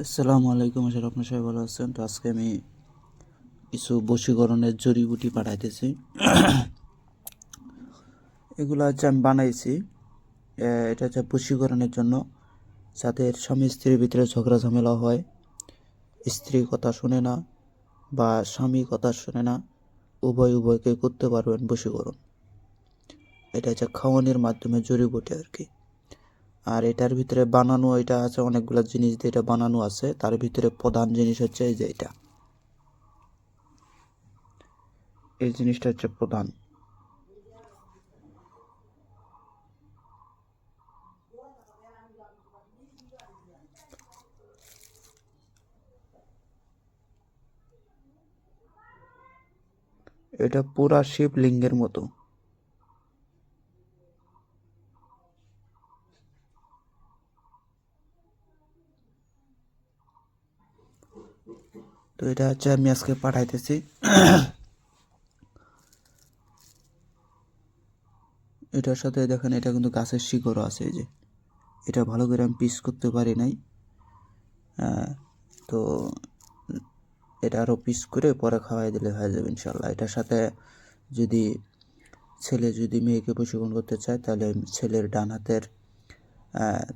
আসসালামু আলাইকুম, আশা করি আপনার সবাই ভালো আছেন। তো আজকে আমি কিছু বশীকরণের জড়িবুটি পাঠাইতেছি। এগুলো হচ্ছে আমি বানাইছি। এটা হচ্ছে বশীকরণের জন্য। যাদের স্বামী স্ত্রীর ভিতরে ঝগড়া ঝামেলা হয়, স্ত্রী কথা শোনে না বা স্বামী কথা শোনে না উভয় উভয়কে করতে পারবেন বশীকরণ। এটা হচ্ছে খাওয়ানোর মাধ্যমে জড়িবুটি আর কি। আর এটার ভিতরে বানানো, এটা আছে অনেকগুলো জিনিস দিয়ে এটা বানানো আছে। তার ভিতরে প্রধান জিনিস হচ্ছে এই যে এটা। এই জিনিসটা হচ্ছে প্রধান। এটা পুরা শিবলিঙ্গের মতো। তো এটা হচ্ছে আমি আজকে পাঠাইতেছি। এটার সাথে দেখেন এটা কিন্তু গাছের শিকড়ও আছে এই যে। এটা ভালো করে আমি পিস করতে পারি নাই। হ্যাঁ, তো এটা আরও পিস করে পরে খাওয়াই দিলে হয়ে যাবে ইনশাল্লাহ এটার সাথে যদি ছেলে যদি মেয়েকে প্রশিক্ষণ করতে চায় তাহলে ছেলের ডান হাতের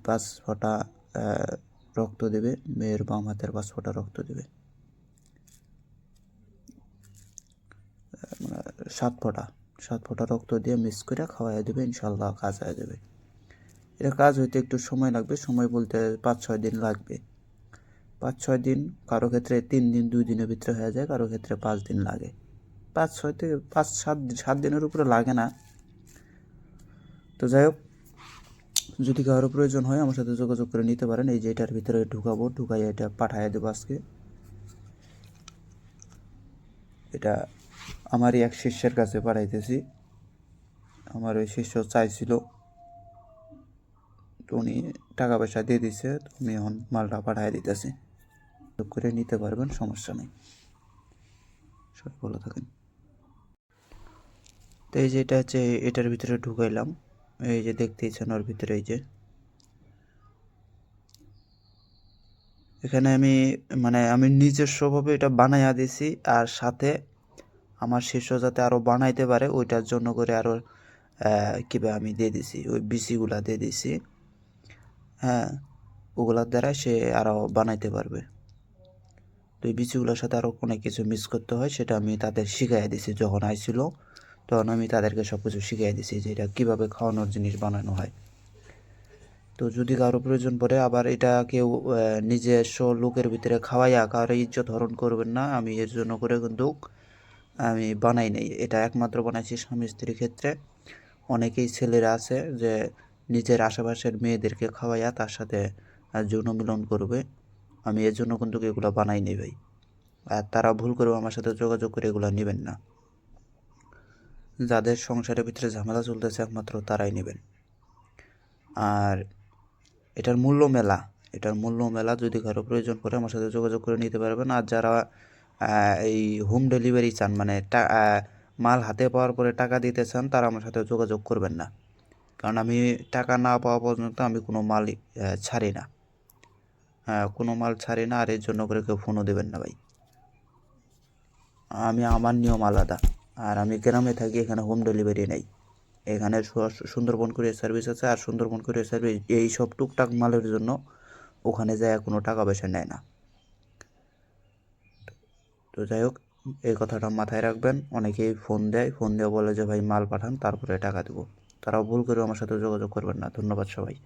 পাঁচ ফোঁটা রক্ত দেবে মেয়ের বাম হাতের পাঁচ ফোঁটা রক্ত দেবে। সাত ফোঁটা সাত ফোঁটা রক্ত দিয়ে মিক্স করে খাওয়াই দেবে, ইনশাল্লাহ কাজ হয়ে যাবে। এটা কাজ হইতে একটু সময় লাগবে, সময় বলতে পাঁচ, ছয় দিন লাগবে। পাঁচ, ছয় দিন কারও ক্ষেত্রে তিন দিন, দুই দিনের ভিতরে হয়ে যায়, কারও ক্ষেত্রে পাঁচ দিন লাগে। পাঁচ, ছয় থেকে পাঁচ, সাত সাত দিনের উপরে লাগে না। তো যাই হোক, যদি কারও প্রয়োজন হয় আমার সাথে যোগাযোগ করে নিতে পারেন, এই যে এটার ভিতরে ঢুকাবো ঢুকাই এটা পাঠাইয়া দেবো আজকে। এটা আমারই এক শিষ্যের কাছে পাঠাইতেছি। আমার ওই শিষ্য চাইছিল, তো উনি টাকা পয়সা দিয়ে দিছে, তো এখন মালটা পাঠিয়ে দিতেছি। করে নিতে পারবেন, সমস্যা নেই। সবাই ভালো থাকেন। তো এই যে এটা হচ্ছে, এটার ভিতরে ঢুকাইলাম। এই যে দেখতেইছেন ওর ভিতরে এই যে। এখানে আমি মানে আমি নিজস্বভাবে এটা বানাইয়া দিছি, আর সাথে আমার শিষ্য যাতে আরও বানাইতে পারে, ওইটার জন্য করে আরও কীভাবে আমি দিয়ে দিছি, ওই বিসিগুলা দিয়ে দিছি। হ্যাঁ ওগুলার দ্বারা সে আরও বানাইতে পারবে। তো এই বিচিগুলোর সাথে আরও অনেক কিছু মিস করতে হয়, সেটা আমি তাদের শিখাই দিছি যখন আইছিল। তখন আমি তাদেরকে সব কিছু শিখাই দিছি যে এটা কীভাবে খাওয়ানোর জিনিস বানানো হয়। তো যদি কারও প্রয়োজন পড়ে, আবার এটা কেউ নিজস্ব লোকের ভিতরে খাওয়াইয়া কারও ইজ্জত হরণ করবেন না, আমি এর জন্য করে কিন্তু আমি বানাই নাই। এটা একমাত্র বানাইছি স্বামী স্ত্রীর ক্ষেত্রে। অনেকেই ছেলেরা আছে যে নিজের আশেপাশের মেয়েদেরকে খাওয়াইয়া তার সাথে যৌন মিলন করবে। আমি এর জন্য কিন্তু এগুলো বানাই নি ভাই। আর তারা ভুল করে আমার সাথে যোগাযোগ করে এগুলো নেবেন না। যাদের সংসারের ভিতরে ঝামেলা চলতেছে একমাত্র তারাই নেবেন। আর এটার মূল্য মেলা। এটার মূল্য মেলা যদি কারও প্রয়োজন পড়ে আমার সাথে যোগাযোগ করে নিতে পারবেন। আর যারা এই হোম ডেলিভারি চান মানে মাল হাতে পাওয়ার পরে টাকা দিতে চান, তারা আমার সাথে যোগাযোগ করবেন না। কারণ আমি টাকা না পাওয়া পর্যন্ত আমি কোনো মাল ছাড়ি না। হ্যাঁ কোনো মাল ছাড়ি না, আর এর জন্য করে কেউ ফোনও দেবেন না ভাই। আমি, আমার নিয়ম আলাদা। আর আমি গ্রামে থাকি, এখানে হোম ডেলিভারি নেই। এখানে সুন্দরবন কুরিয়ার সার্ভিস আছে, আর সুন্দরবন কুরিয়ার সার্ভিস এই সব টুকটাক মালের জন্য ওখানে যায়, কোনো টাকা পয়সা নেয় না। তো যাই হোক, এই কথাটা মাথায় রাখবেন। অনেকেই ফোন দেয় ফোন দিয়ে বলে যে, ভাই, মাল পাঠান, তারপরে টাকা দেবো। তারাও ভুল করে আমার সাথে যোগাযোগ করবেন না। ধন্যবাদ সবাই।